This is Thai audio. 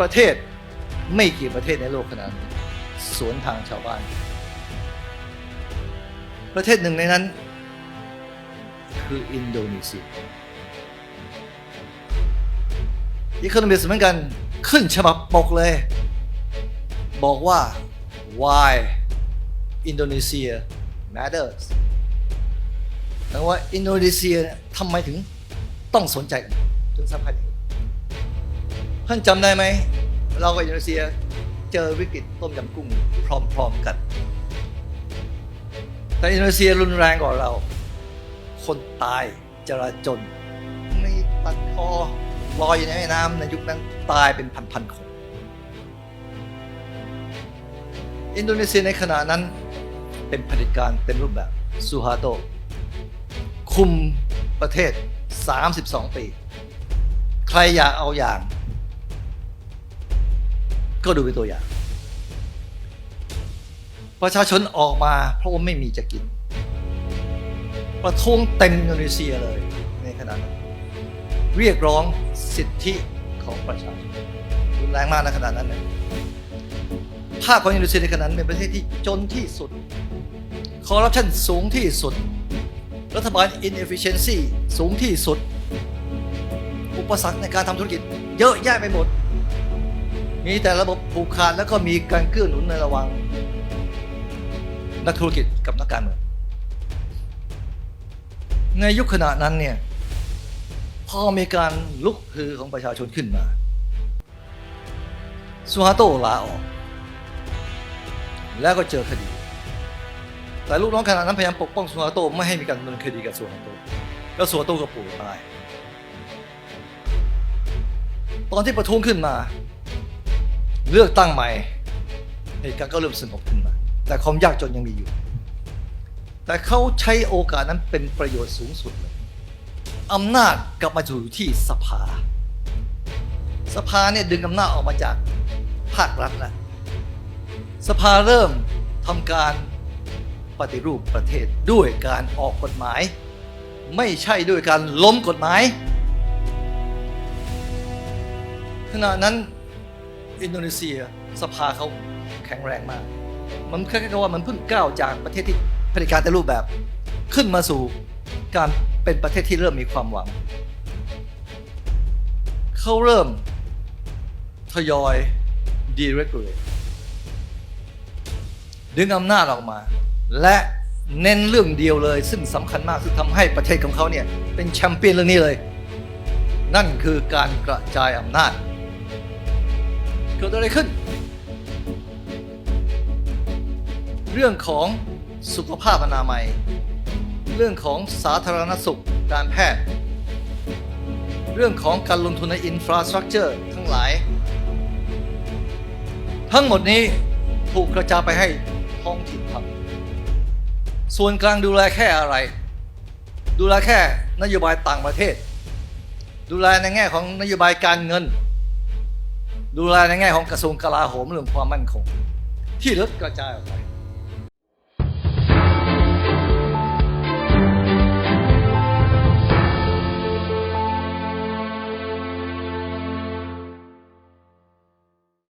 ประเทศไม่กี่ประเทศในโลกขนาดนี้สวนทางชาวบ้าน ประเทศหนึ่งในนั้น คืออินโดนีเซียอีโคโนมิสเหมือนกันขึ้นฉบับปกเลย บอกว่า why Indonesia matters แปลว่าอินโดนีเซียทำไมถึงต้องสนใจถึงสำคัญอย่างนี้ ท่านจำได้ไหม เรากับอินโดนีเซียเจอวิกฤตต้มยำกุ้งพร้อมๆกัน แต่อินโดนีเซียรุนแรงกว่าเรา คนตายจราจนไม่ตัดคอลอยอยู่ในแม่น้ำในยุคนั้นตายเป็นพันๆคน อินโดนีเซียในขณะนั้นเป็นเผด็จการเต็มรูปแบบซูฮาโต คุมประเทศ 32 ปี ใครอยากเอาอย่าง ก็ดูเป็นตัวอย่าง ประชาชนออกมาเพราะว่าไม่มีจะกิน ประท้วงเต็มอินโดนีเซียเลยในขณะนั้นเรียกร้องสิทธิของประชาชนรุนแรงมากในขณะนั้นนะภาพของอินโดนีเซียในขณะนั้นเป็นประเทศที่จนที่สุดคอร์รัปชันสูงที่สุด รัฐบาล inefficiency สูงที่สุด อุปสรรคในการทำธุรกิจ เยอะแยะไปหมด มีแต่ระบบผูกขาดแล้วก็มีการเกื้อหนุนในระหว่างนักธุรกิจกับนักการเมืองในยุคขณะนั้นเนี่ยพอมีการลุกฮือของประชาชนขึ้นมาซูฮาโตลาออก แล้วก็เจอคดี แต่ลูกน้องขณะนั้นพยายามปกป้องซูฮาโตไม่ให้มีการดำเนินคดีกับซูฮาโตแล้วซูฮาโตก็ป่วยตาย ตอนที่ประท้วงขึ้นมา เลือกตั้งใหม่เหตุการณ์ก็เริ่มสงบขึ้นมา แต่ความยากจนยังมีอยู่ แต่เขาใช้โอกาสนั้นเป็นประโยชน์สูงสุดเลยอำนาจกลับมาอยู่ที่สภา สภาเนี่ยดึงอำนาจออกมาจากภาครัฐแล้วสภาเริ่มทำการปฏิรูปประเทศด้วยการออกกฎหมาย ไม่ใช่ด้วยการล้มกฎหมายขณะนั้น อินโดนีเซียสภาเขาแข็งแรงมาก มันแค่กับว่ามันเพิ่งก้าวจากประเทศที่เผด็จการแต่รูปแบบ ขึ้นมาสู่การเป็นประเทศที่เริ่มมีความหวัง เขาเริ่มทยอย deregulate ดึงอำนาจออกมา และเน้นเรื่องเดียวเลย ซึ่งสำคัญมากซึ่งทำให้ประเทศของเขาเนี่ยเป็นแชมเปี้ยนเรื่องนี้เลย นั่นคือการกระจายอำนาจ เกิดอะไรขึ้น เรื่องของสุขภาพอนามัย เรื่องของสาธารณสุขการแพทย์ เรื่องของการลงทุนในอินฟราสตรักเจอร์ทั้งหลาย ทั้งหมดนี้ถูกกระจายไปให้ท้องถิ่นทำส่วนกลางดูแลแค่อะไร ดูแลแค่นโยบายต่างประเทศ ดูแลในแง่ของนโยบายการเงิน ดูแลในแง่ของกระทรวงกลาโหมเรื่องความมั่นคง ที่ลดกระจายออกไป